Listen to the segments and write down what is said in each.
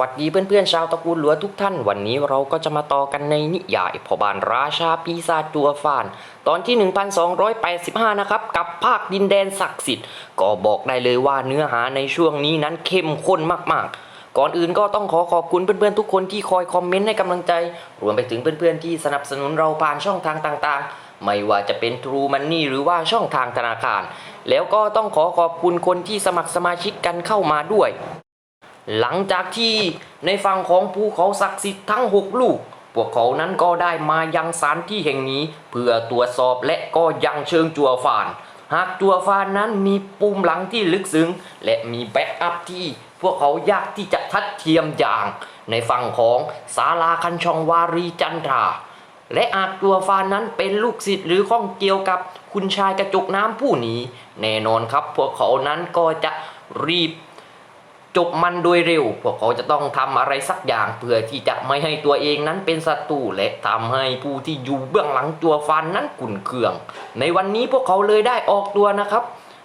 วัสดีเพื่อนๆชาวตระกูลหลัวทุกท่าน วันนี้เราก็จะมาต่อกันในนิยายพอบานราชาปีศาจตัวฟาน ตอนที่ 1285 นะครับ กับภาคดินแดนศักดิ์สิทธิ์ ก็บอกได้เลยว่าเนื้อหาในช่วงนี้นั้นเข้มข้นมากๆ ก่อนอื่นก็ต้องขอขอบคุณเพื่อนๆทุกคนที่คอยคอมเมนต์ให้กำลังใจ รวมไปถึงเพื่อนๆที่สนับสนุนเราผ่านช่องทางต่างๆ ไม่ว่าจะเป็น True Money หรือว่าช่องทางธนาคาร แล้วก็ต้องขอขอบคุณคนที่สมัครสมาชิกกันเข้ามาด้วย หลังจากที่ในฝั่งของภูเขาศักดิ์สิทธิ์ทั้ง 6 ลูก พวกเขานั้นก็ได้มายังสถานที่แห่งนี้ เพื่อตรวจสอบและก็ยังเชิงจัวฟาน หากจัวฟานนั้นมีปุ่มหลังที่ลึกซึ้ง และมีแบ็กอัพที่พวกเขายากที่จะทัดเทียมอย่าง ในฝั่งของศาลาคันชองวารีจันทราและอาจตัวฟานนั้นเป็นลูกศิษย์หรือข้องเกี่ยวกับคุณชายกระจกน้ำผู้นี้ แน่นอนครับพวกเขานั้นก็จะรีบ จบมันโดยเร็ว พวกเขาจะต้องทำอะไรสักอย่างเพื่อที่จะไม่ให้ตัวเองนั้นเป็นศัตรูและทำให้ผู้ที่อยู่เบื้องหลังตัวฟันนั้นขุ่นเคือง ในวันนี้พวกเขาเลยได้ออกตัวนะครับ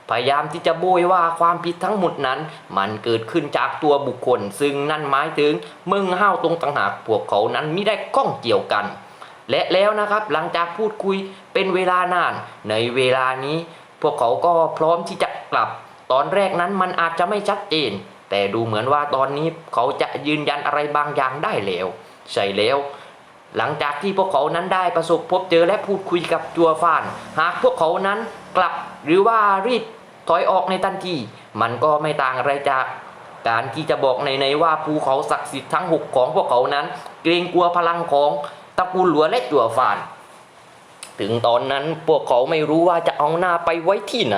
พยายามที่จะโบยว่าความผิดทั้งหมดนั้น มันเกิดขึ้นจากตัวบุคคล ซึ่งนั่นหมายถึงมึงห้าวตรงต่างหากพวกเขานั้นไม่ได้ข้องเกี่ยวกัน และแล้วนะครับหลังจากพูดคุยเป็นเวลานาน ในเวลานี้ พวกเขาก็พร้อมที่จะกลับ ตอนแรกนั้นมันอาจจะไม่ชัดเจน แต่ดูเหมือนว่าตอนนี้เขาจะยืนยันอะไรบางอย่างได้แล้วใช่แล้วหลังจากที่พวกเขานั้นได้ประสบพบเจอและพูดคุยกับจัวฟาน หากพวกเขานั้นกลับหรือว่ารีบถอยออกในทันที มันก็ไม่ต่างอะไรจาก การที่จะบอกในในว่าภูเขาศักดิ์สิทธิ์ทั้งหกของพวกเขานั้น เกรงกลัวพลังของตระกูลหลัวและจัวฟาน ถึงตอนนั้นพวกเขาไม่รู้ว่าจะเอาหน้าไปไว้ที่ไหน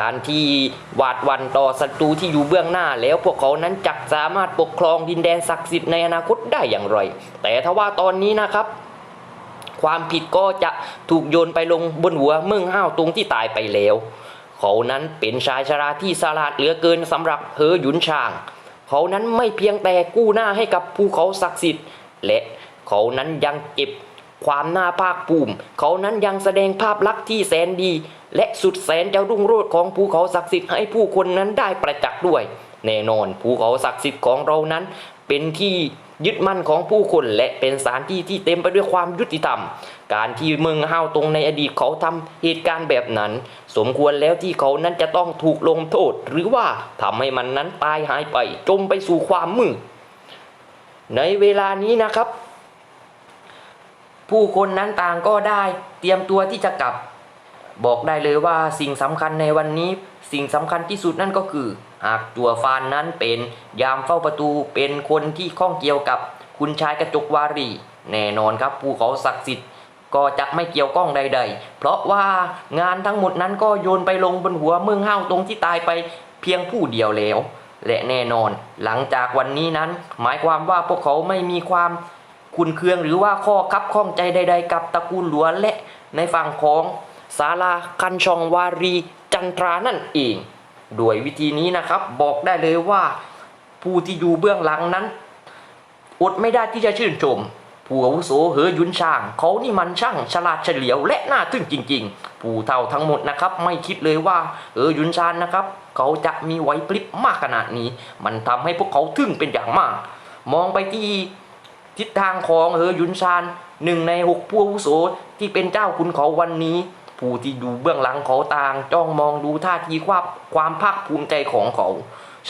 การที่หวาดวันต่อศัตรูที่อยู่เบื้องหน้า แล้วพวกเขานั้นจักสามารถปกครองดินแดนศักดิ์สิทธิ์ในอนาคตได้อย่างไร แต่ถ้าว่าตอนนี้นะครับ ความผิดก็จะถูกโยนไปลงบนหัวเมืองห้าวตรงที่ตายไปแล้ว เขานั้นเป็นชายชราที่สลาดเหลือเกินสำหรับเฮอหยุนช่าง เขานั้นไม่เพียงแต่กู้หน้าให้กับภูเขาศักดิ์สิทธิ์ และเขานั้นยังเก็บความน่าภาคภูมิ เขานั้นยังแสดงภาพลักษณ์ที่แสนดี และสุดแสนจะรุ่งโรจน์ของภูเขาศักดิ์สิทธิ์ให้ผู้คนนั้นได้ประจักษ์ด้วย แน่นอนภูเขาศักดิ์สิทธิ์ของเรานั้น เป็นที่ยึดมั่นของผู้คนและเป็นสถานที่ที่เต็มไปด้วยความยุติธรรม การที่เมืองห้าวตรงในอดีตเขาทำเหตุการณ์แบบนั้น สมควรแล้วที่เขานั้นจะต้องถูกลงโทษ หรือว่าทำให้มันนั้นตายหายไป จมไปสู่ความมืดในเวลานี้นะครับ ผู้คนนั้นต่างก็ได้เตรียมตัวที่จะกลับ บอกได้เลยว่าสิ่งสำคัญในวันนี้สิ่งสำคัญที่สุดนั่นก็คือ หากตัวฟานนั้นเป็นยามเฝ้าประตูเป็นคนที่ข้องเกี่ยวกับคุณชายกระจกวารี แน่นอนครับภูเขาศักดิ์สิทธิ์ก็จะไม่เกี่ยวข้องใด ๆ เพราะว่างานทั้งหมดนั้นก็โยนไปลงบนหัวเมืองห้าวตรงที่ตายไปเพียงผู้เดียวแล้ว และแน่นอน หลังจากวันนี้นั้น หมายความว่าพวกเขาไม่มีความคุณเคืองหรือว่าข้อคับข้องใจใด ๆ กับตระกูลหลวงและในฝั่งของ ศาลาคันชองวารีจันทรานั่นเองด้วยวิธีนี้นะครับบอกได้เลยว่าผู้ที่อยู่เบื้องหลังนั้น อดไม่ได้ที่จะชื่นชมผู้อาวุโสเหอยุนช่าง เขานี่มันช่างฉลาดเฉลียวและน่าทึ่งจริง ๆ ผู้เท่าทั้งหมดนะครับ ไม่คิดเลยว่าเออยุนชานนะครับ เขาจะมีไหวพริบมากขนาดนี้ มันทำให้พวกเขาทึ่งเป็นอย่างมาก มองไปที่ทิศทางของเฮอยุนชานหนึ่งในหกผู้อาวุโสที่เป็นเจ้าคุณเขาวันนี้ ผู้ที่ดูเบื้องหลังเขาต่างจ้องมองดูท่าทีความความภาคภูมิใจของเขา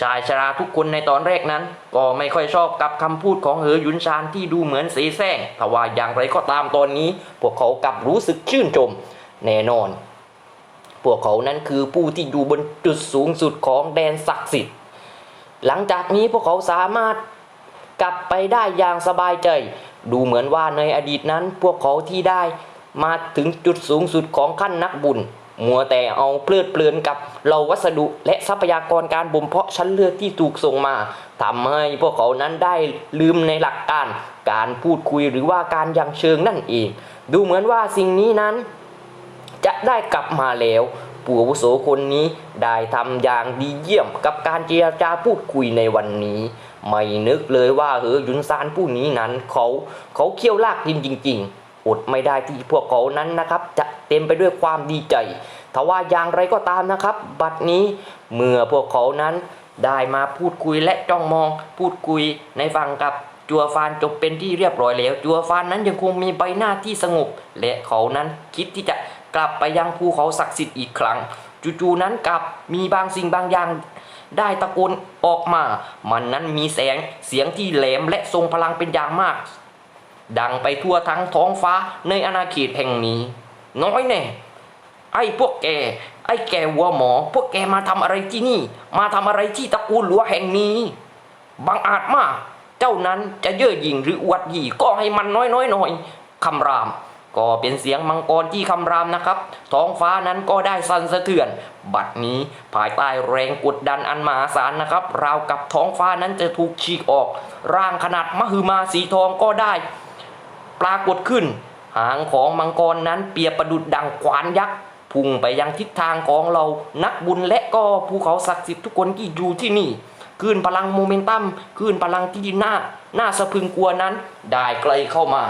ชายชราทุกคนในตอนแรกนั้น ก็ไม่ค่อยชอบกับคำพูดของเฮอยุนชานที่ดูเหมือนเสแสร้งแต่ว่าอย่างไรก็ตามตอนนี้ พวกเขากลับรู้สึกชื่นชมแน่นอน พวกเขานั้นคือผู้ที่อยู่บนจุดสูงสุดของแดนศักดิ์สิทธิ์ หลังจากนี้พวกเขาสามารถกลับไปได้อย่างสบายใจ ดูเหมือนว่าในอดีตนั้นพวกเขาที่ได้ มาถึงจุดสูงสุดของขั้นนักบุญ มัวแต่เอาเพลิดเพลินกับเหล่าวัสดุและทรัพยากรการบ่มเพาะชั้นเลือดที่ถูกส่งมาทำให้พวกเขานั้นได้ลืมในหลักการ การพูดคุยหรือว่าการยังเชิงนั่นเอง ดูเหมือนว่าสิ่งนี้นั้น จะได้กลับมาแล้วผู้อาวุโสคนนี้ได้ทำอย่างดีเยี่ยมกับการเจรจาพูดคุยในวันนี้ ไม่นึกเลยว่าเฮอยุนซานผู้นี้นั้นเขาเขาเคี่ยวลากดินจริง ๆ อดไม่ได้ที่พวกเขานั้นนะครับจะเต็มไปด้วยความดีใจทว่าอย่างไรก็ตามนะครับ บัดนี้เมื่อพวกเขานั้นได้มาพูดคุยและจ้องมองพูดคุยในฝั่งกับจัวฟานจบเป็นที่เรียบร้อยแล้ว จัวฟานนั้นยังคงมีใบหน้าที่สงบ และเขานั้นคิดที่จะกลับไปยังภูเขาศักดิ์สิทธิ์อีกครั้ง จู่ๆนั้นกลับมีบางสิ่งบางอย่างได้ตะโกนออกมา มันนั้นมีแสงเสียงที่แหลมและทรงพลังเป็นอย่างมาก ดังไปทั่วทั้งท้องฟ้าในอาณาเขตแห่งนี้ น้อยแน่ไอ้พวกแก ไอ้แกวัวหมอ พวกแกมาทำอะไรที่นี่ มาทำอะไรที่ตระกูลหลวแห่งนี้บังอาจมาก เจ้านั้นจะเย่อหยิ่งหรืออวดหยี่ก็ให้มันน้อยน้อยหน่อยคำราม ก็เป็นเสียงมังกรที่คำรามนะครับ ท้องฟ้านั้นก็ได้สั่นสะเทือน บัดนี้ภายใต้แรงกดดันอันมหาศาลนะครับ ราวกับท้องฟ้านั้นจะถูกฉีกออก ร่างขนาดมหึมาสีทองก็ได้ ปรากฏขึ้น หางของมังกรนั้นเปียบประดุดดังขวานยักษ์พุ่งไปยังทิศทางของเรานักบุญและก็ภูเขาศักดิ์สิทธิ์ทุกคนที่อยู่ที่นี่คลื่นพลังโมเมนตัมคลื่นพลังที่หน่าหน่าสะพึงกลัวนั้น ได้ไกลเข้ามา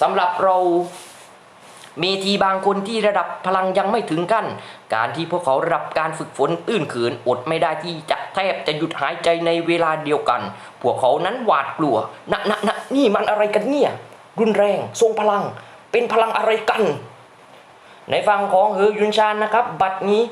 สำหรับเราเมทีบางคนที่ระดับพลังยังไม่ถึงกัน การที่พวกเขารับการฝึกฝนตื้นเขืนอดไม่ได้ที่จะแทบจะหยุดหายใจในเวลาเดียวกัน พวกเขานั้นหวาดกลัวนะนะนะนี่มันอะไรกันเนี่ย รุนแรง ทรงพลัง เป็นพลังอะไรกัน ในฝั่งของเฮอยุนชานนะครับ บัดนี้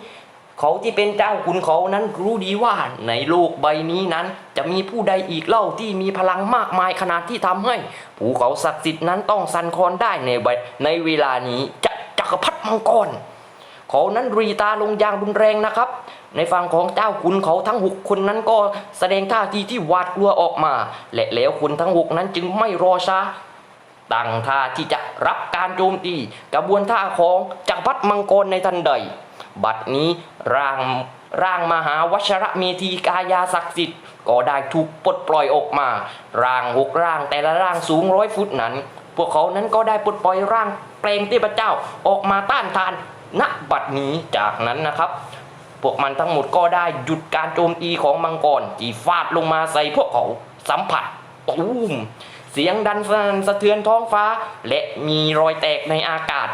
เขาที่เป็นเจ้าคุณเขานั้นรู้ดีว่าในโลกใบนี้นั้น จะมีผู้ใดอีกเล่าที่มีพลังมากมายขนาดที่ทำให้ภูเขาศักดิ์สิทธิ์นั้นต้องสั่นคลอนได้ในใบในเวลานี้จะจักรพรรดิมังกรเขานั้นรีตาลงอย่างรุนแรงนะครับ ในฝั่งของเจ้าขุนเขาทั้งหกคนนั้นก็แสดงท่าทีที่หวาดกลัวออกมา และแล้วคนทั้งหกนั้นจึงไม่รอช้า ตั้งท่าที่จะรับการโจมตีกระบวนท่าของจักรพรรดิมังกรในทันใด บัดนี้ร่างร่างมหาวัชระเมธีกายาศักดิ์สิทธิ์ก็ได้ถูกปลดปล่อยออกมา ร่างหกร่างแต่ละร่างสูงร้อยฟุตนั้น พวกเขานั้นก็ได้ปลดปล่อยร่างเปลงเทพเจ้าออกมาต้านทานณบัดนี้จากนั้นนะครับ พวกมันทั้งหมดก็ได้หยุดการโจมตีของมังกรที่ฟาดลงมาใส่พวกเขาสัมผัสตูม สียงดันสั่นสะเทือนท้องฟ้า และมีรอยแตกในอากาศ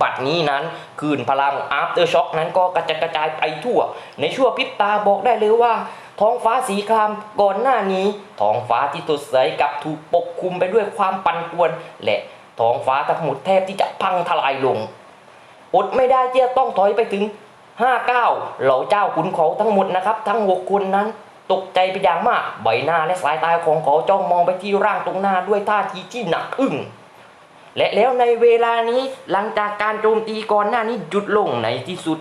บัดนี้นั้นคืนพลัง after shock นั้นก็กระจายกระจายไปทั่ว ในชั่วพริบตาบอกได้เลยว่า ท้องฟ้าสีครามก่อนหน้านี้ ท้องฟ้าที่สดใสกับถูกปกคลุมไปด้วยความปั่นป่วน และท้องฟ้าทั้งหมดแทบที่จะพังทลายลงอดไม่ได้ที่จะต้องถอยไปถึง 5 9 เหล่าเจ้าขุนเขาทั้งหมดนะครับ ทั้ง 6 คนนั้น ตกใจไปอย่างมาก ใบหน้าและสายตาของเขาจ้องมองไปที่ร่างตรงหน้าด้วยท่าทีที่หนักอึ้งและแล้วในเวลานี้หลังจากการโจมตีก่อนหน้านี้หยุดลงในที่สุด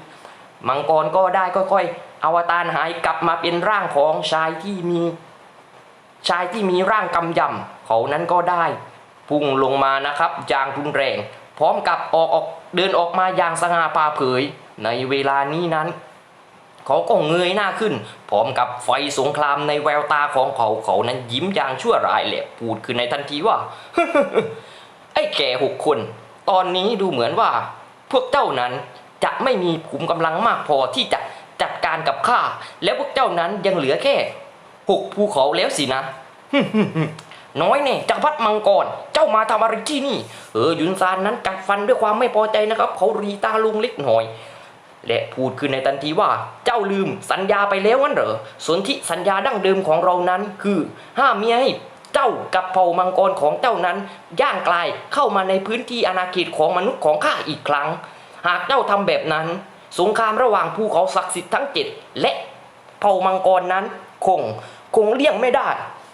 มังกรก็ได้ค่อยๆ อวตารหายกลับมาเป็นร่างของชายที่มี ชายที่มีร่างกำยำเขานั้นก็ได้ พุ่งลงมานะครับอย่างรุนแรง พร้อมกับออกออกเดินออกมาอย่างสง่าผ่าเผย ในเวลานี้นั้น เขาก็เงยหน้าขึ้น พร้อมกับไฟสงครามในแววตาของเขาเขานั้นยิ้มอย่างชั่วร้ายและพูดขึ้นในทันทีว่า ไอ้แก่หกคน ตอนนี้ดูเหมือนว่า พวกเจ้านั้นจะไม่มีขุมกำลังมากพอที่จะจัดการกับข้าแล้วพวกเจ้านั้นยังเหลือแค่หกภูเขาแล้วสินะน้อยเนี่ยจักรพรรดิมังกร เจ้ามาทำอะไรที่นี่ เออยุนซานนั้นกัดฟันด้วยความไม่พอใจนะครับ เขารีตาลุงเล็กหน่อย และพูดขึ้นในทันทีว่า เจ้าลืมสัญญาไปแล้วงั้นเหรอสนธิสัญญาดั้งเดิมของเรานั้นคือห้ามเมิให้เจ้ากับเผ่ามังกรของเจ้านั้น ย่างกลายเข้ามาในพื้นที่อาณาเขตของมนุษย์ของข้าอีกครั้ง หากเจ้าทำแบบนั้น สงครามระหว่างภูเขาศักดิ์สิทธิ์ทั้งเจ็ดและเผ่ามังกรนั้น คงคงเลี่ยงไม่ได้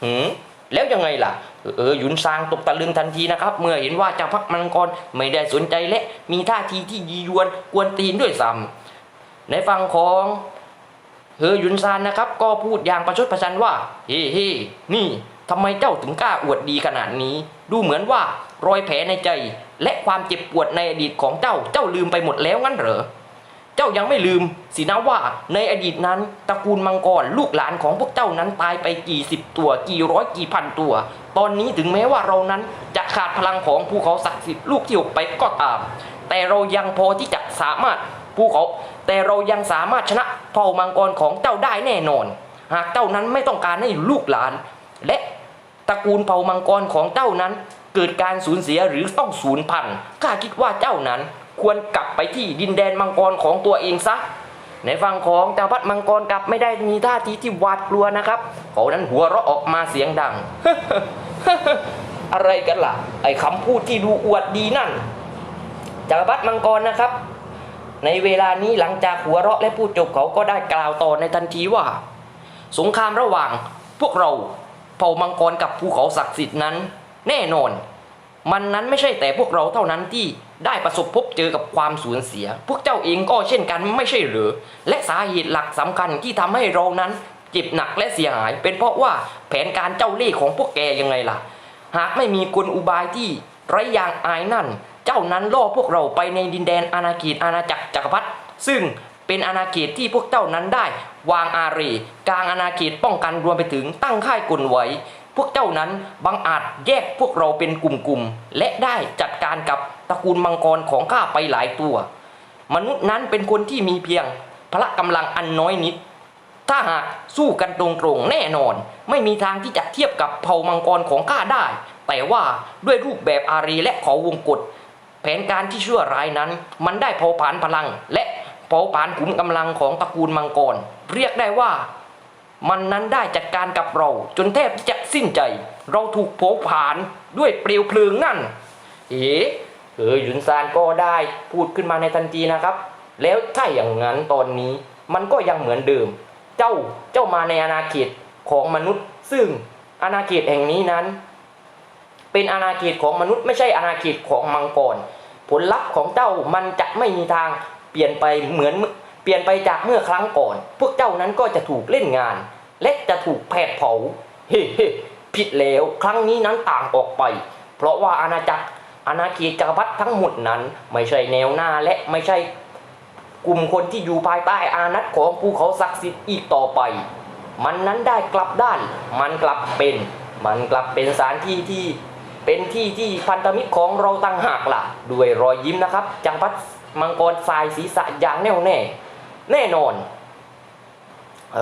หืมแล้วยังไงล่ะ เออหยุนซางตกตะลึงทันทีนะครับ เมื่อเห็นว่าเจ้าพักมังกรไม่ได้สนใจและมีท่าทีที่ยียวนกวนตีนด้วยซ้ำ ในฝั่งของเฮอหยุนซานนะครับ ก็พูดอย่างประชดประชันว่า เฮ้เฮ้นี่ทำไมเจ้าถึงกล้าอวดดีขนาดนี้ ดูเหมือนว่ารอยแผลในใจ และความเจ็บปวดในอดีตของเจ้าเจ้าลืมไปหมดแล้วงั้นเหรอเจ้ายังไม่ลืมสินะว่าในอดีตนั้นตระกูลมังกรลูกหลานของพวกเจ้านั้นตายไปกี่สิบตัวกี่ร้อยกี่พันตัว ตอนนี้ถึงแม้ว่าเรานั้นจะขาดพลังของภูเขาศักดิ์สิทธิ์ลูกที่ออกไปก็ตาม แต่เรายังพอที่จะสามารถภูเขา แต่เรายังสามารถชนะเผ่ามังกรของเจ้าได้แน่นอน หากเจ้านั้นไม่ต้องการให้ลูกหลาน และตระกูลเผ่ามังกรของเจ้านั้น เกิดการสูญเสียหรือต้องสูญพันธุ์ข้าคิดว่าเจ้านั้นควรกลับไปที่ดินแดนมังกรของตัวเองซะในฝั่งของจักรพรรดิมังกรกลับไม่ได้มีท่าทีที่หวาดกลัวนะครับเขานั้นหัวเราะออกมาเสียงดัง อะไรกันล่ะ ไอ้คำพูดที่ดูอวดดีนั่นจักรพรรดิมังกรนะครับ ในเวลานี้หลังจากหัวเราะและพูดจบเขาก็ได้กล่าวต่อในทันทีว่า สงครามระหว่างพวกเราเผ่ามังกรกับภูเขาศักดิ์สิทธิ์นั้น แน่นอน มันนั้นไม่ใช่แต่พวกเราเท่านั้นที่ได้ประสบพบเจอกับความสูญเสีย พวกเจ้าเองก็เช่นกันไม่ใช่หรือ และสาเหตุหลักสำคัญที่ทำให้เรานั้นเจ็บหนักและเสียหาย เป็นเพราะว่าแผนการเจ้าเล่ห์ของพวกแกยังไงล่ะ หากไม่มีกลอุบายที่ไร้ยางอายนั่น เจ้านั้นล่อพวกเราไปในดินแดนอาณาเขตอาณาจักรจักรพรรดิซึ่งเป็นอาณาเขตที่พวกเจ้านั้นได้ วางอารีกลางอาณาเขตป้องกันรวมไปถึงตั้งค่ายกลไว้ พวกเจ้านั้นบังอาจแยกพวกเราเป็นกลุ่มๆและได้จัดการกับตระกูลมังกรของข้าไปหลายตัว มนุษย์นั้นเป็นคนที่มีเพียง พละกำลังอันน้อยนิด ถ้าหากสู้กันตรงๆแน่นอน ไม่มีทางที่จะเทียบกับเผ่ามังกรของข้าได้ แต่ว่าด้วยรูปแบบอารีและเขาวงกฏ แผนการที่ชั่วร้ายนั้น มันได้เผาผลาญพลัง และเผาผลาญขุมกำลังของตระกูลมังกร เรียกได้ว่า มันนั้นได้จัดการกับเรา จนแทบจะสิ้นใจ เราถูกเผาผลาญด้วยเปลวเพลิงนั่น เอ๋เออหยุนซานก็ได้พูดขึ้นมาในทันทีนะครับ แล้วถ้าอย่างนั้นตอนนี้มันก็ยังเหมือนเดิม เจ้าเจ้ามาในอาณาเขตของมนุษย์ ซึ่งอาณาเขตแห่งนี้นั้น เป็นอาณาเขตของมนุษย์ไม่ใช่อาณาเขตของมังกร ผลลัพธ์ของเจ้ามันจะไม่มีทางเปลี่ยนไปเหมือนเปลี่ยนไปจากเมื่อครั้งก่อน พวกเจ้านั้นก็จะถูกเล่นงาน และจะถูกแผดเผาเฮ้เฮ้ผิดแล้วครั้งนี้นั้นต่างออกไป เพราะว่าอาณาจักรอาณาเขตจักรพรรดิทั้งหมดนั้น ไม่ใช่แนวหน้าและไม่ใช่กลุ่มคนที่อยู่ภายใต้อานัตของภูเขาศักดิ์สิทธิ์อีกต่อไป มันนั้นได้กลับด้าน มันกลับเป็น มันกลับเป็นสถานที่ที่ เป็นที่ที่พันธมิตรของเราตั้งหากล่ะ ด้วยรอยยิ้มนะครับ จังพัดมังกรทรายศีรษะอย่างแน่วแน่ แน่นอน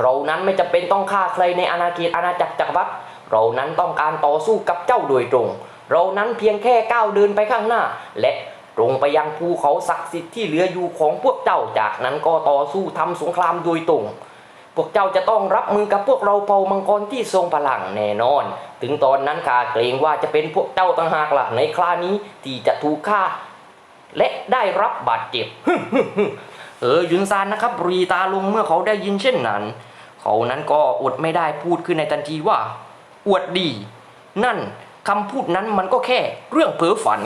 เรานั้นไม่จำเป็นต้องฆ่าใครในอาณาเขตอาณาจักรจักรพรรดิเรานั้นต้องการต่อสู้กับเจ้าโดยตรง เรานั้นเพียงแค่ก้าวเดินไปข้างหน้า และตรงไปยังภูเขาศักดิ์สิทธิ์ที่เหลืออยู่ของพวกเจ้าจากนั้นก็ต่อสู้ทำสงครามโดยตรง พวกเจ้าจะต้องรับมือกับพวกเราเผ่ามังกรที่ทรงพลังแน่นอน ถึงตอนนั้นข้าเกรงว่าจะเป็นพวกเจ้าต่างหากหล่ะในครานี้ที่จะถูกฆ่า และได้รับบาดเจ็บเออยุนซานนะครับรีตาลงเมื่อเขาได้ยินเช่นนั้น เขานั้นก็อดไม่ได้พูดขึ้นในทันทีว่า อวดดี นั่นคำพูดนั้นมันก็แค่เรื่องเพ้อฝัน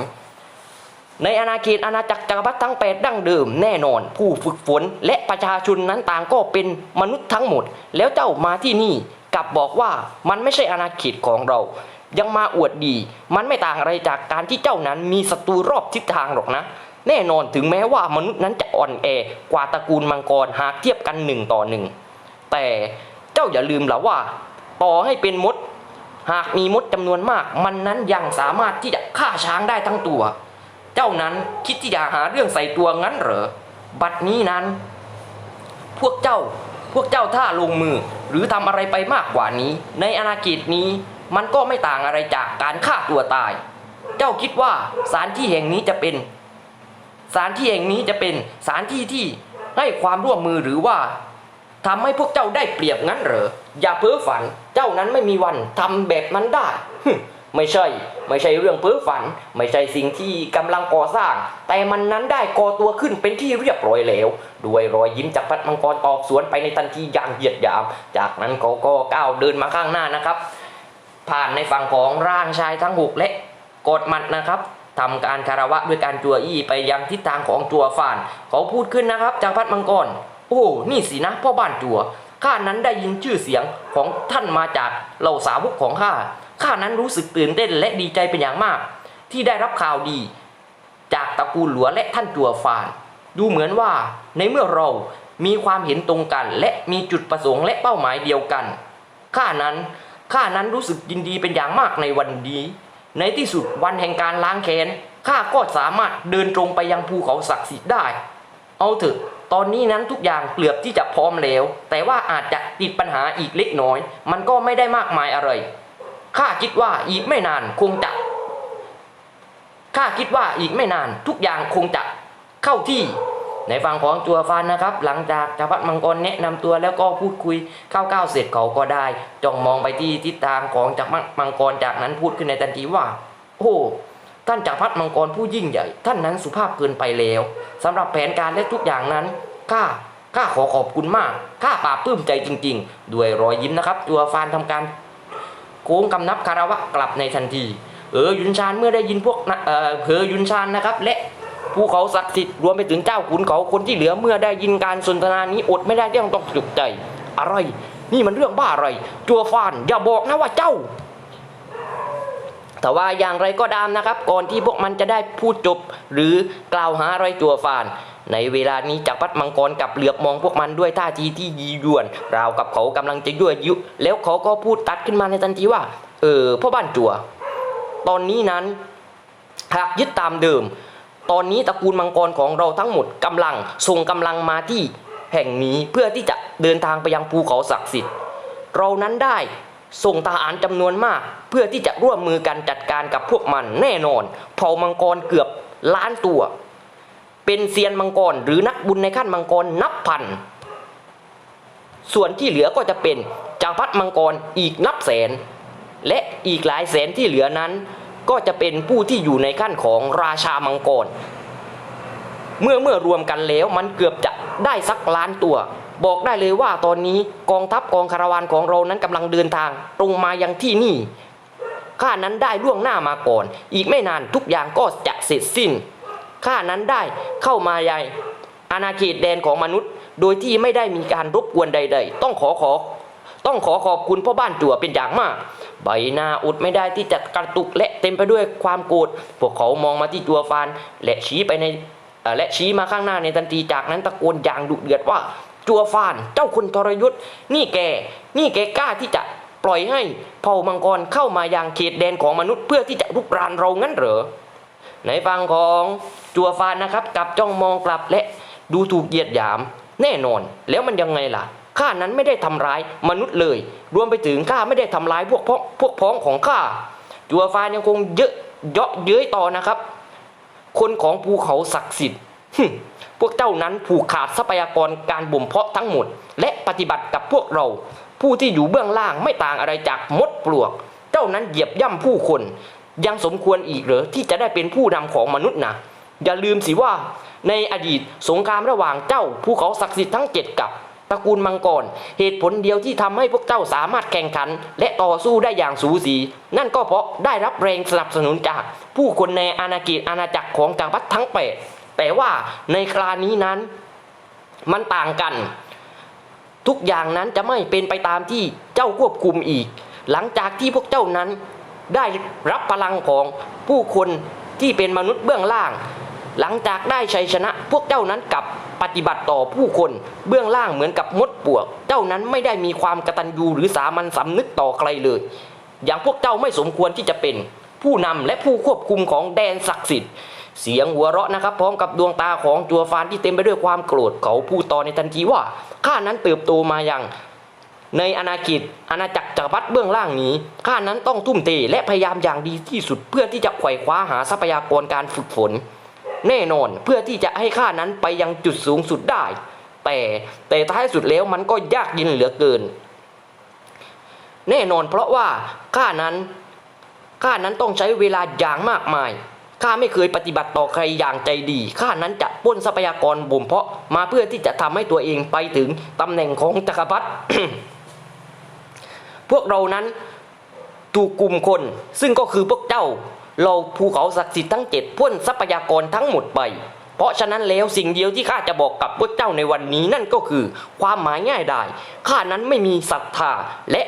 ในอาณาเขตอาณาจักรจักรพรรดิทั้งแปดดั้งเดิมแน่นอน ผู้ฝึกฝนและประชาชนนั้นต่างก็เป็นมนุษย์ทั้งหมด แล้วเจ้ามาที่นี่กลับบอกว่ามันไม่ใช่อาณาเขตของเรา ยังมาอวดดี มันไม่ต่างอะไรจากการที่เจ้านั้นมีศัตรูรอบทิศทางหรอกนะ แน่นอนถึงแม้ว่ามนุษย์นั้นจะอ่อนแอกว่าตระกูลมังกรหากเทียบกันหนึ่งต่อหนึ่งแต่เจ้าอย่าลืมหละว่า ต่อให้เป็นมด หากมีมดจำนวนมาก มันนั้นยังสามารถที่จะฆ่าช้างได้ทั้งตัว เจ้านั้นคิดที่จะหาเรื่องใส่ตัวงั้นเหรอ บัดนี้นั้น พวกเจ้า พวกเจ้าถ้าลงมือหรือทำอะไรไปมากกว่านี้ ในอาณาเขตนี้มันก็ไม่ต่างอะไรจากการฆ่าตัวตาย เจ้าคิดว่าสถานที่แห่งนี้จะเป็นสถานที่แห่งนี้จะเป็นสถานที่ที่ให้ความร่วมมือหรือว่าทำให้พวกเจ้าได้เปรียบงั้นเหรอ อย่าเพ้อฝัน เจ้านั้นไม่มีวันทำแบบนั้นได้ ไม่ใช่ ไม่ใช่เรื่องเพ้อฝัน ไม่ใช่สิ่งที่กำลังก่อสร้าง แต่มันนั้นได้ก่อตัวขึ้นเป็นที่เรียบร้อยแล้ว ด้วยรอยยิ้มจากพัดมังกรตอบสวนไปในทันทีอย่างเหยียดหยาม จากนั้นเขาก็ก้าวเดินมาข้างหน้านะครับ ผ่านในฝั่งของร่างชายทั้งหกและกดมัดนะครับทำการคารวะด้วยการจัวอี้ไปยังทิศทางของจัวฟาน เขาพูดขึ้นนะครับจากพัดมังกร โอ้นี่สินะพ่อบ้านจัวข้านั้นได้ยินชื่อเสียงของท่านมาจากเหล่าสาวกของข้า ข้านั้นรู้สึกตื่นเต้นและดีใจเป็นอย่างมาก ที่ได้รับข่าวดี จากตระกูลหลัวและท่านจัวฟาน ดูเหมือนว่าในเมื่อเรามีความเห็นตรงกันและมีจุดประสงค์และเป้าหมายเดียวกันข้านั้นข้านั้นรู้สึกยินดีเป็นอย่างมากในวันนี้ ในที่สุดวันแห่งการล้างแค้นข้าก็สามารถเดินตรงไปยังภูเขาศักดิ์สิทธิ์ได้ เอาเถอะตอนนี้นั้นทุกอย่างเกือบที่จะพร้อมแล้ว แต่ว่าอาจจะติดปัญหาอีกเล็กน้อย มันก็ไม่ได้มากมายอะไร ข้าคิดว่าอีกไม่นานคงจะข้าคิดว่าอีกไม่นานทุกอย่างคงจะเข้าที่ในฝั่งของจัวฟานนะครับ หลังจากจักรพรรดิมังกรแนะนำตัวแล้วก็พูดคุยเข้าวๆเสร็จเขาก็ได้จ้องมองไปที่ทิศทางของจักรพรรดิมังกรจากนั้นพูดขึ้นในทันทีว่า โอ้ท่านจักรพรรดิมังกรผู้ยิ่งใหญ่ ท่านนั้นสุภาพเกินไปแล้วสำหรับแผนการและทุกอย่างนั้นข้าข้าขอขอบคุณมากข้าปลาบปลื้มใจจริง ๆ ด้วยรอยยิ้มนะครับ จัวฟานทำการ โค้งกำนับคารวะกลับในทันที เออยุนชานเมื่อได้ยินพวกเออเพอยุนชานนะครับและภูเขาศักดิ์สิทธิ์รวมไปถึงเจ้าขุนเขาคนที่เหลือเมื่อได้ยินการสนทนานี้อดไม่ได้ที่ต้องตกใจ อะไร นี่มันเรื่องบ้าอะไร จัวฟานอย่าบอกนะว่าเจ้า แต่ว่าอย่างไรก็ตามนะครับ ก่อนที่พวกมันจะได้พูดจบ หรือกล่าวหาอะไรจัวฟาน ในเวลานี้จักรพรรดิมังกรกับเหลือบมองพวกมันด้วยท่าทีที่ยียวน ราวกับเขากำลังจะยั่วยุ แล้วเขาก็พูดตัดขึ้นมาในทันทีว่า เออพ่อบ้านจัว ตอนนี้นั้นหากยึดตามเดิม ตอนนี้ตระกูลมังกรของเราทั้งหมดกำลังส่งกำลังมาที่แห่งนี้เพื่อที่จะเดินทางไปยังภูเขาศักดิ์สิทธิ์ เรานั้นได้ส่งทหารจำนวนมาก เพื่อที่จะร่วมมือกันจัดการกับพวกมันแน่นอน เผ่ามังกรเกือบล้านตัว เป็นเซียนมังกรหรือนักบุญในขั้นมังกรนับพัน ส่วนที่เหลือก็จะเป็นจักรพรรดิมังกรอีกนับแสน และอีกหลายแสนที่เหลือนั้น ก็จะเป็นผู้ที่อยู่ในขั้นของราชามังกร เมื่อเมื่อรวมกันแล้วมันเกือบจะได้สักล้านตัว บอกได้เลยว่าตอนนี้กองทัพกองคาราวานของเรานั้นกำลังเดินทางตรงมายังที่นี่ข้านั้นได้ล่วงหน้ามาก่อน อีกไม่นานทุกอย่างก็จะเสร็จสิ้น ข้านั้นได้เข้ามายังอาณาเขตแดนของมนุษย์ โดยที่ไม่ได้มีการรบกวนใด ๆ ต้องขอขอต้องขอขอบคุณพ่อบ้านจั่วเป็นอย่างมาก ใบหน้าอุดไม่ได้ที่จะกระตุกและเต็มไปด้วยความโกรธพวกเขามองมาที่จัวฟานและชี้ไปในและชี้มาข้างหน้าในทันทีจากนั้นตะโกนอย่างดุเดือดว่าจัวฟานเจ้าคุณทรยุทธ์นี่แก นี่แกกล้าที่จะปล่อยให้เผ่ามังกรเข้ามายังเขตแดนของมนุษย์เพื่อที่จะรุกรานเรางั้นเหรอ ในฝั่งของจัวฟานนะครับกับจ้องมองกลับและดูถูกเหยียดหยาม แน่นอน แล้วมันยังไงล่ะข้านั้นไม่ได้ทำร้ายมนุษย์เลย รวมไปถึงข้าไม่ได้ทำร้ายพวกพ้องพวกพ้องของข้าจัวฟานยังคงเยอะเยาะเย้ยต่อนะครับ คนของภูเขาศักดิ์สิทธิ์พวกเจ้านั้นผูกขาดทรัพยากรการบ่มเพาะทั้งหมด และปฏิบัติกับพวกเรา ผู้ที่อยู่เบื้องล่างไม่ต่างอะไรจากมดปลวก เจ้านั้นเหยียบย่ำผู้คน ยังสมควรอีกเหรอที่จะได้เป็นผู้นำของมนุษย์นะอย่าลืมสิว่าในอดีตสงครามระหว่างเจ้าภูเขาศักดิ์สิทธิ์ทั้งเจ็ดกับตระกูลมังกร เหตุผลเดียวที่ทำให้พวกเจ้าสามารถแข่งขัน และต่อสู้ได้อย่างสูสี นั่นก็เพราะได้รับแรงสนับสนุนจาก ผู้คนในอาณาเขตอาณาจักรของจักรพรรดิทั้งแปดแต่ว่าในครานี้นั้น มันต่างกัน ทุกอย่างนั้นจะไม่เป็นไปตามที่เจ้าควบคุมอีก หลังจากที่พวกเจ้านั้น ได้รับพลังของผู้คนที่เป็นมนุษย์เบื้องล่าง หลังจากได้ชัยชนะ พวกเจ้านั้นกลับปฏิบัติต่อผู้คนเบื้องล่างเหมือนกับมดปวก เจ้านั้นไม่ได้มีความกตัญญูหรือสามัญสำนึกต่อใครเลย อย่างพวกเจ้าไม่สมควรที่จะเป็น ผู้นำและผู้ควบคุมของแดนศักดิ์สิทธิ์เสียงหัวเราะนะครับพร้อมกับดวงตาของจัวฟานที่เต็มไปด้วยความโกรธเขาพูดต่อในทันทีว่าข้านั้นเติบโตมาอย่าง ในอาณาเขตอาณาจักรจักรพรรดิเบื้องล่างนี้ ข้านั้นต้องทุ่มเทและพยายามอย่างดีที่สุดเพื่อที่จะไขว่คว้าหาทรัพยากรการฝึกฝน แน่นอนเพื่อที่จะให้ข้านั้นไปยังจุดสูงสุดได้ แต่แต่ท้ายสุดแล้วมันก็ยากเย็นเหลือเกิน แน่นอนเพราะว่าข้านั้นข้านั้นต้องใช้เวลาอย่างมากมายข้าไม่เคยปฏิบัติต่อใครอย่างใจดี ข้านั้นจะปล้นทรัพยากรบ่มเพาะมาเพื่อที่จะทำให้ตัวเองไปถึงตำแหน่งของจักรพรรดิ พวกเรานั้นถูกกลุ่มคน ซึ่งก็คือพวกเจ้า เราภูเขาศักดิ์สิทธิ์ทั้งเจ็ดพ่นทรัพยากรทั้งหมดไป เพราะฉะนั้นแล้วสิ่งเดียวที่ข้าจะบอกกับพวกเจ้าในวันนี้นั่นก็คือ ความหมายง่ายได้ข้านั้นไม่มีศรัทธาและ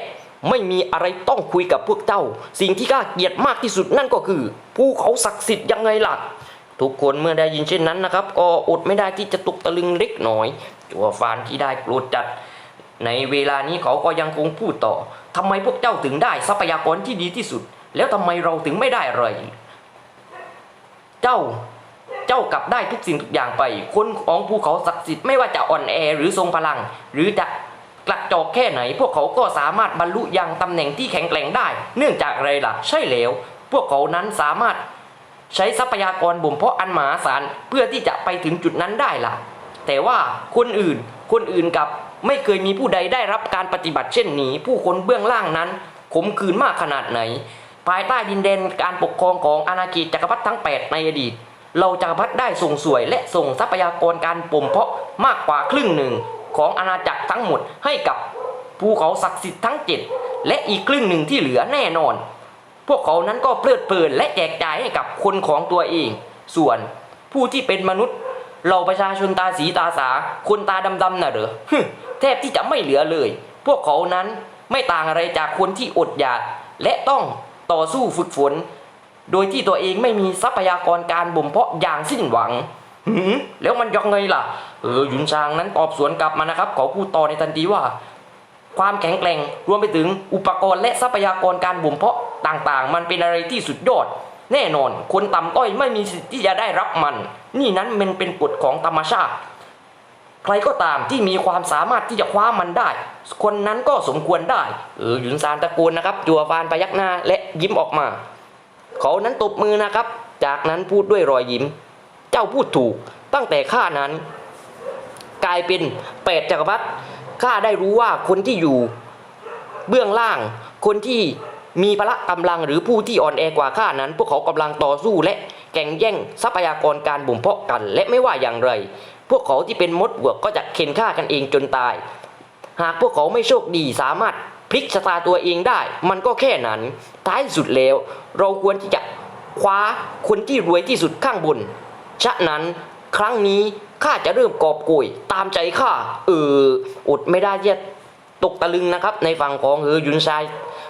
ไม่มีอะไรต้องคุยกับพวกเจ้า สิ่งที่ข้าเกลียดมากที่สุดนั่นก็คือภูเขาศักดิ์สิทธิ์ยังไงล่ะทุกคนเมื่อได้ยินเช่นนั้นนะครับ ก็อดไม่ได้ที่จะตกตะลึงเล็กหน่อยจัวฟานที่ได้โกรธจัด ในเวลานี้เขาก็ยังคงพูดต่อทำไมพวกเจ้าถึงได้ทรัพยากรที่ดีที่สุด แล้วทำไมเราถึงไม่ได้อะไร เจ้าเจ้ากลับได้ทุกสิ่งทุกอย่างไป คนของภูเขาศักดิ์สิทธิ์ไม่ว่าจะอ่อนแอหรือทรงพลัง หรือจะกระจอกแค่ไหน พวกเขาก็สามารถบรรลุยังตำแหน่งที่แข็งแกร่งได้ เนื่องจากอะไรล่ะ ใช่แล้ว พวกเขานั้นสามารถใช้ทรัพยากรบ่มเพาะอันมหาศาลเพื่อที่จะไปถึงจุดนั้นได้ล่ะ แต่ว่าคนอื่นคนอื่นกับ ไม่เคยมีผู้ใดได้รับการปฏิบัติเช่นนี้ ผู้คนเบื้องล่างนั้นขมขืนมากขนาดไหน ภายใต้ดินแดนการปกครองของอาณาเขตจักรพรรดิทั้ง 8 ในอดีต เราจักรพรรดิได้ส่งสวยและส่งทรัพยากรการปมเพาะมากกว่าครึ่งหนึ่งของอาณาจักรทั้งหมดให้กับภูเขาศักดิ์สิทธิ์ทั้งเจ็ดและอีกครึ่งหนึ่งที่เหลือแน่นอน พวกเขานั้นก็เพลิดเพลินและแจกจ่ายให้กับคนของตัวเอง ส่วนผู้ที่เป็นมนุษย์ เราประชาชนตาสีตาสาคนตาดำๆน่ะเหรอฮึ แทบที่จะไม่เหลือเลย พวกเขานั้นไม่ต่างอะไรจากคนที่อดอยากและต้องต่อสู้ฝึกฝน โดยที่ตัวเองไม่มีทรัพยากรการบ่มเพาะอย่างสิ้นหวังหืมแล้วมันยังไงล่ะ เออหยุนชางนั้นตอบสวนกลับมานะครับเขาพูดต่อในทันทีว่า ความแข็งแกร่งรวมไปถึงอุปกรณ์และทรัพยากรการบ่มเพาะต่างๆ มันเป็นอะไรที่สุดยอด แน่นอน คนต่ำต้อยไม่มีสิทธิ์ที่จะได้รับมัน นี่นั้นมันเป็นกฎของธรรมชาติ ใครก็ตามที่มีความสามารถที่จะคว้ามันได้ คนนั้นก็สมควรได้เออหยุนซานตะโกนนะครับ จัวฟานพยักหน้าและยิ้มออกมา เขานั้นตบมือนะครับ จากนั้นพูดด้วยรอยยิ้ม เจ้าพูดถูกตั้งแต่ข้านั้น กลายเป็นแปดจักรพรรดิข้าได้รู้ว่าคนที่อยู่ เบื้องล่าง คนที่มีพละกำลังหรือผู้ที่อ่อนแอกว่าข้านั้น พวกเขากำลังต่อสู้และแข่งแย่งทรัพยากรการบ่มเพาะกัน และไม่ว่าอย่างไร พวกเขาที่เป็นมดบวกก็จะเข็นฆ่ากันเองจนตาย หากพวกเขาไม่โชคดีสามารถพลิกชะตาตัวเองได้ มันก็แค่นั้น ท้ายสุดแล้ว เราควรที่จะคว้าคนที่รวยที่สุดข้างบน ฉะนั้นครั้งนี้ข้าจะเริ่มกอบโกยตามใจข้าเอออดไม่ได้ที่จะตกตะลึงนะครับ ในฝั่งของเฮอยุนชาย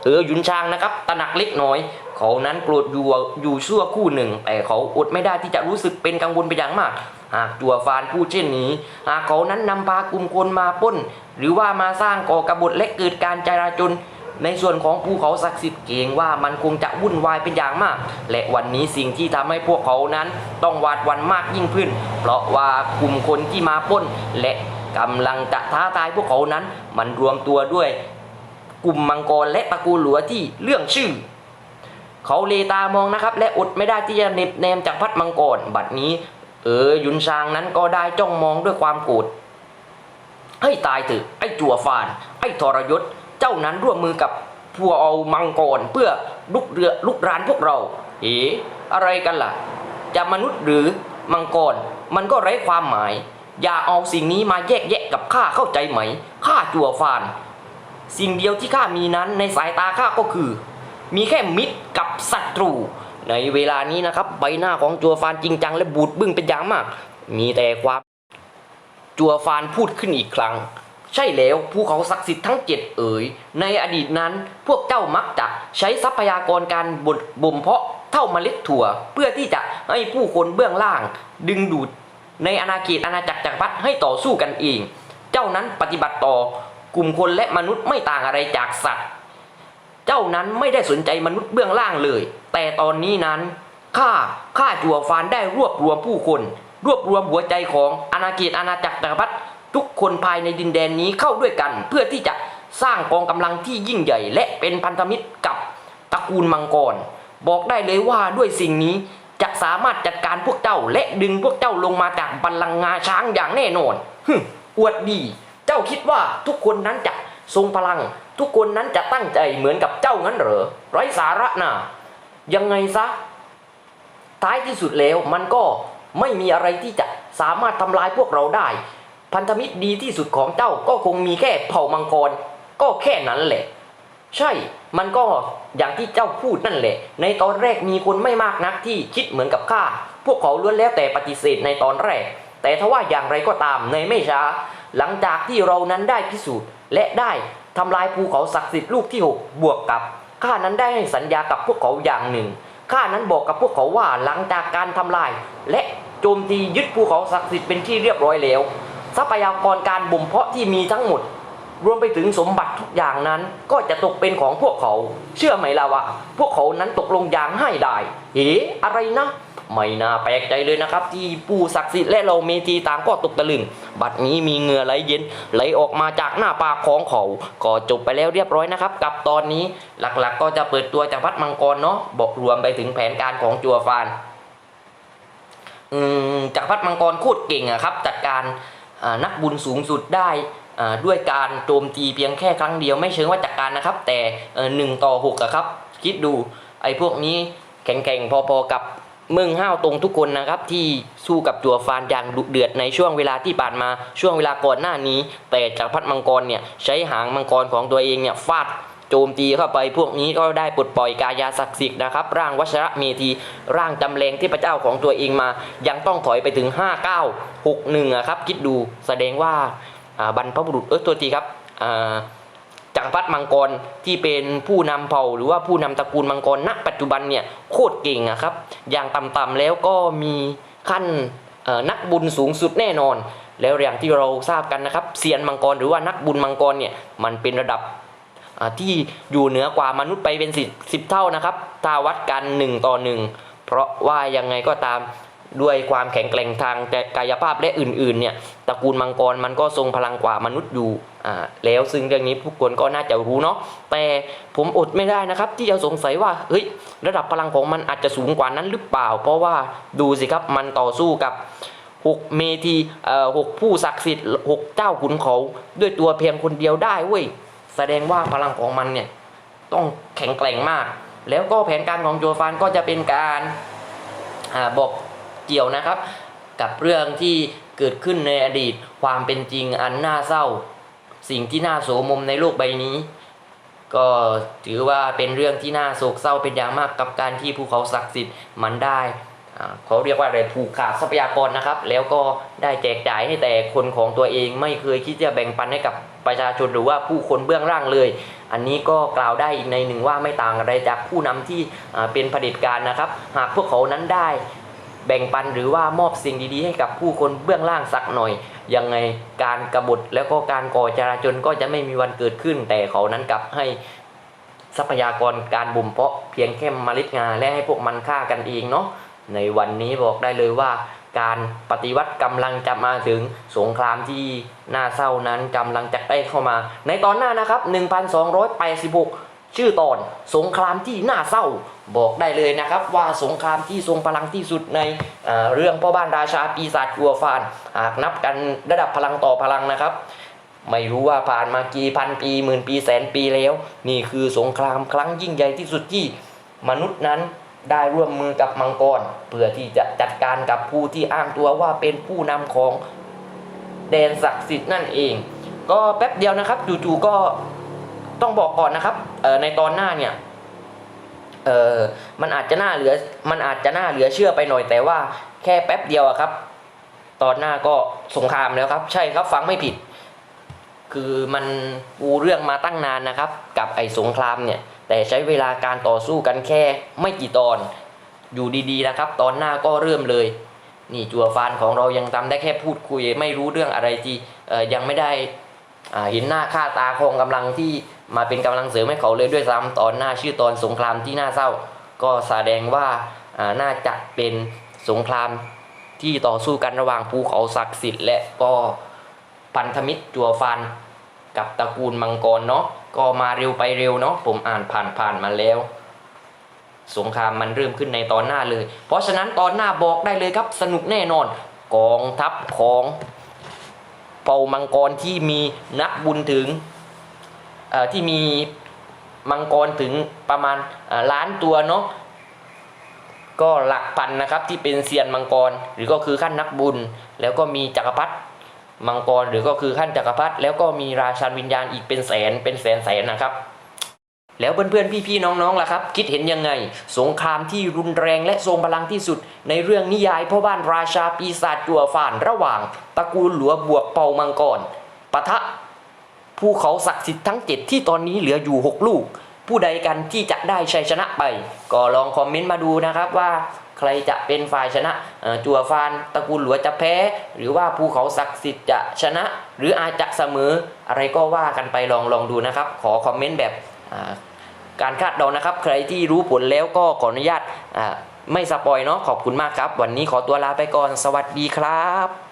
เฮอยุนชางนะครับตระหนักเล็กน้อย เขานั้นโกรธอยู่อยู่ชั่วคู่หนึ่ง แต่เขาอดไม่ได้ที่จะรู้สึกเป็นกังวลไปอย่างมาก หากจัวฟานพูดเช่นนี้ หากเขานั้นนำพากลุ่มคนมาป้น หรือว่ามาสร้างก่อกบฏและเกิดการจราจนในส่วนของภูเขาศักดิ์สิทธิ์เกรงว่ามันคงจะวุ่นวายเป็นอย่างมาก และวันนี้สิ่งที่ทำให้พวกเขานั้นต้องหวาดวันมากยิ่งขึ้น เพราะว่ากลุ่มคนที่มาป้น และกำลังจะท้าทายพวกเขานั้น มันรวมตัวด้วยกลุ่มมังกรและตระกูลหลัวที่เรื่องชื่อ เขาเลตามองนะครับ และอดไม่ได้ที่จะเน็บแนมจากพัดมังกรบัดนี้ เออยุนชางนั้นก็ได้จ้องมองด้วยความโกรธให้ตายเถอะไอ้จั่วฟาน ไอ้ทรยศ เจ้านั้นร่วมมือกับพวกเอามังกรเพื่อลุกเรือลุกรานพวกเรา เอ๋อะไรกันล่ะ จะมนุษย์หรือมังกรมันก็ไร้ความหมาย อย่าเอาสิ่งนี้มาแยกแยะกับข้าเข้าใจไหมข้าจั่วฟาน สิ่งเดียวที่ข้ามีนั้นในสายตาข้าก็คือ มีแค่มิตรกับศัตรู ในเวลานี้นะครับใบหน้าของจัวฟานจริงจังและบูดบึ้งเป็นอย่างมาก มีแต่ความจัวฟานพูดขึ้นอีกครั้ง ใช่แล้วภูเขาศักดิ์สิทธิ์ทั้งเจ็ดเอ๋ยในอดีตนั้นพวกเจ้ามักจะใช้ทรัพยากรการบดบ่มเพาะเท่าเมล็ดถั่ว เพื่อที่จะให้ผู้คนเบื้องล่าง ดึงดูดในอาณาเขตอาณาจักรจักรพรรดิให้ต่อสู้กันเอง เจ้านั้นปฏิบัติต่อกลุ่มคนและมนุษย์ไม่ต่างอะไรจากสัตว์ เจ้านั้นไม่ได้สนใจมนุษย์เบื้องล่างเลย แต่ตอนนี้นั้นข้าข้าจัวฟานได้รวบรวมผู้คน รวบรวมหัวใจของอาณาเขตอาณาจักรจักรพรรดิทุกคนภายในดินแดนนี้เข้าด้วยกัน เพื่อที่จะสร้างกองกำลังที่ยิ่งใหญ่ และเป็นพันธมิตรกับตระกูลมังกร บอกได้เลยว่าด้วยสิ่งนี้จะสามารถจัดการพวกเจ้าและดึงพวกเจ้าลงมาจากบัลลังก์งาช้างอย่างแน่นอนฮึอวดดี เจ้าคิดว่าทุกคนนั้นจะทรงพลัง ทุกคนนั้นจะตั้งใจเหมือนกับเจ้างั้นเหรอไร้สาระนะยังไงซะ ท้ายที่สุดแล้วมันก็ไม่มีอะไรที่จะสามารถทำลายพวกเราได้ พันธมิตรดีที่สุดของเจ้าก็คงมีแค่เผ่ามังกร ก็แค่นั้นแหละ ใช่ มันก็อย่างที่เจ้าพูดนั่นแหละ ในตอนแรกมีคนไม่มากนักที่คิดเหมือนกับข้า พวกเขาล้วนแล้วแต่ปฏิเสธในตอนแรก แต่ทว่าอย่างไรก็ตามในไม่ช้า หลังจากที่เรานั้นได้พิสูจน์และได้ ทำลายภูเขาศักดิ์สิทธิ์ลูกที่6บวกกับข้านั้นได้ให้สัญญากับพวกเขาอย่างหนึ่งข้านั้นบอกกับพวกเขาว่าหลังจากการทำลาย และโจมตียึดภูเขาศักดิ์สิทธิ์เป็นที่เรียบร้อยแล้ว ทรัพยากรการบ่มเพาะที่มีทั้งหมด รวมไปถึงสมบัติทุกอย่างนั้นก็จะตกเป็นของพวกเขา เชื่อไหมล่ะว่า พวกเขานั้นตกลงอย่างให้ได้เอ๋อะไรนะ ไม่น่าแปลกใจเลยนะครับ ที่ปู่ศักดิ์สิทธิ์และเราเมธีต่างก็ตกตะลึง บัดนี้มีเหงื่อไหลเย็นไหลออกมาจากหน้าปากของเขา ก็จบไปแล้วเรียบร้อยนะครับ กับตอนนี้หลักๆ ก็จะเปิดตัวจากพัดมังกรเนาะบอกรวมไปถึงแผนการของจัวฟานจากรพัดมังกรโคตรเก่งอะครับ จัดการนักบุญสูงสุดได้ด้วยการโจมตีเพียงแค่ครั้งเดียวไม่เชิงว่าจัดการนะครับ แต่หนึ่งต่อหกอะครับ คิดดูไอ้พวกนี้แข็งๆพอๆกับ มึงห้าวตรงทุกคนนะครับที่สู้กับจัวฟานอย่างดุเดือดในช่วงเวลาที่ผ่านมาช่วงเวลาก่อนหน้านี้ แต่จักรพรรดิมังกรเนี่ยใช้หางมังกรของตัวเองเนี่ยฟาดโจมตีเข้าไปพวกนี้ก็ได้ปลดปล่อยกายาศักดิ์สิทธิ์นะครับ ร่างวัชระเมธี ร่างจำแรงที่พระเจ้าของตัวเองมา ยังต้องถอยไปถึง 5961อะครับ คิดดูแสดงว่าอ่าบรรพบุรุษเออตัวทีครับอ่า จักรพรรดิมังกรที่เป็นผู้นำเผ่าหรือว่าผู้นำตระกูลมังกรณปัจจุบันเนี่ยโคตรเก่งอะครับ อย่างต่ำๆแล้วก็มีขั้นนักบุญสูงสุดแน่นอน แล้วอย่างที่เราทราบกันนะครับเซียนมังกรหรือว่านักบุญมังกรเนี่ยมันเป็นระดับที่อยู่เหนือกว่ามนุษย์ไปเป็นสิบเท่านะครับ ถ้าวัดกันหนึ่งต่อหนึ่งเพราะว่ายังไงก็ตาม ด้วยความแข็งแกร่งทางกายภาพและอื่นๆเนี่ยตระกูลมังกรมันก็ทรงพลังกว่ามนุษย์อยู่อ่าแล้วซึ่งเรื่องนี้ผู้คนก็น่าจะรู้เนาะแต่ผมอดไม่ได้นะครับ ที่จะสงสัยว่าเฮ้ยระดับพลังของมันอาจจะสูงกว่านั้นหรือเปล่า เพราะว่าดูสิครับมันต่อสู้กับหกเมธีเอ่อหกผู้ศักดิ์สิทธิ์หกเจ้าขุนเขาด้วยตัวเพียงคนเดียวได้เว้ยแสดงว่าพลังของมันเนี่ยต้องแข็งแกร่งมาก แล้วก็แผนการของโจฟานก็จะเป็นการอาบอก เกี่ยวนะครับ กับเรื่องที่เกิดขึ้นในอดีตความเป็นจริงอันน่าเศร้า สิ่งที่น่าโสมมในโลกใบนี้ ก็ถือว่าเป็นเรื่องที่น่าโศกเศร้าเป็นอย่างมากกับการที่ภูเขาศักดิ์สิทธิ์มันได้เขาเรียกว่าอะไรผูกขาดทรัพยากรนะครับ แล้วก็ได้แจกจ่ายให้แต่คนของตัวเองไม่เคยคิดจะแบ่งปันให้กับประชาชนหรือว่าผู้คนเบื้องล่างเลย อันนี้ก็กล่าวได้อีกในหนึ่งว่าไม่ต่างอะไรจากผู้นำที่เป็นเผด็จการนะครับ หากพวกเขานั้นได้ แบ่งปันหรือว่ามอบสิ่งดีๆ ให้กับผู้คนเบื้องล่างสักหน่อย ยังไงการกรบฏแล้วก็การก่อจราจนก็จะไม่มีวันเกิดขึ้น แต่เขานั้นกลับให้ทรัพยากรการบ่มเพาะเพียงแค่เมล็ดงาและให้พวกมันฆ่ากันเองเนาะในวันนี้บอกได้เลยว่า การปฏิวัติกำลังจะมาถึงสงครามที่น่าเศร้านั้นกำลังจะใกล้เข้ามา ในตอนหน้านะครับ 1286 ชื่อตอนสงครามที่น่าเศร้าบอกได้เลยนะครับ ว่าสงครามที่ทรงพลังที่สุดในเเรื่องพ่อบ้านราชาปีศาจกัวฟานหากนับกันระดับพลังต่อพลังนะครับ ไม่รู้ว่าผ่านมากี่พันปีหมื่นปีแสนปีแล้ว นี่คือสงครามครั้งยิ่งใหญ่ที่สุดที่มนุษย์นั้นได้ร่วมมือกับมังกร เพื่อที่จะจัดการกับผู้ที่อ้างตัวว่าเป็นผู้นำของแดนศักดิ์สิทธิ์นั่นเอง ก็แป๊บเดียวนะครับจู่ๆก็ ต้องบอกก่อนนะครับในตอนหน้าเนี่ยเออมันอาจจะน่าเหลือมันอาจจะน่าเหลือเชื่อไปหน่อยแต่ว่าแค่แป๊บเดียวอะครับ ตอนหน้าก็สงครามแล้วครับ ใช่ครับฟังไม่ผิด คือมันปูเรื่องมาตั้งนานนะครับ กับไอ้สงครามเนี่ย แต่ใช้เวลาการต่อสู้กันแค่ไม่กี่ตอน อยู่ดีๆนะครับ ตอนหน้าก็เริ่มเลย นี่จัวฟานของเรายังทำได้แค่พูดคุย ไม่รู้เรื่องอะไรทีเอ่อยังไม่ได้อ่าเห็นหน้าค่าตาของกำลังที่ มาเป็นกำลังเสริมให้เขาเลยด้วยซ้ำตอนหน้าชื่อตอนสงครามที่น่าเศร้า ก็แสดงว่าน่าจะเป็นสงครามที่ต่อสู้กันระหว่างภูเขาศักดิ์สิทธิ์และก็พันธมิตรจัวฟัน กับตระกูลมังกรเนาะก็มาเร็วไปเร็วเนาะผมอ่านผ่านผ่านๆมาแล้ว สงครามมันเริ่มขึ้นในตอนหน้าเลย เพราะฉะนั้นตอนหน้าบอกได้เลยครับสนุกแน่นอนกองทัพของเผ่ามังกรที่มีนักบุญถึง ที่มีมังกรถึงประมาณล้านตัวเนาะก็หลักพันนะครับที่เป็นเซียนมังกรหรือก็คือขั้นนักบุญ แล้วก็มีจักรพรรดิมังกรหรือก็คือขั้นจักรพรรดิแล้วก็มีราชันวิญญาณอีกเป็นแสนเป็นแสนแสนนะครับ แล้วเพื่อนๆพี่ๆน้องๆล่ะครับ คิดเห็นยังไง สงครามที่รุนแรงและทรงพลังที่สุด ในเรื่องนิยายพ่อบ้านราชาปีศาจจัวฝ่านระหว่างตระกูลหลัวบวกเป่ามังกรปะทะ ภูเขาศักดิ์สิทธิ์ทั้ง 7 ที่ตอนนี้เหลืออยู่ 6 ลูก ผู้ใดกันที่จะได้ชัยชนะไป ก็ลองคอมเมนต์มาดูนะครับว่าใครจะเป็นฝ่ายชนะจัวฟานตระกูลหลัวจะแพ้ หรือว่าภูเขาศักดิ์สิทธิ์จะชนะ หรืออาจจะเสมออะไรก็ว่ากันไปลองลองดูนะครับ ขอคอมเมนต์แบบการคาดเดานะครับ ใครที่รู้ผลแล้วก็ขออนุญาตไม่สปอยเนาะขอบคุณมากครับ วันนี้ขอตัวลาไปก่อนสวัสดีครับ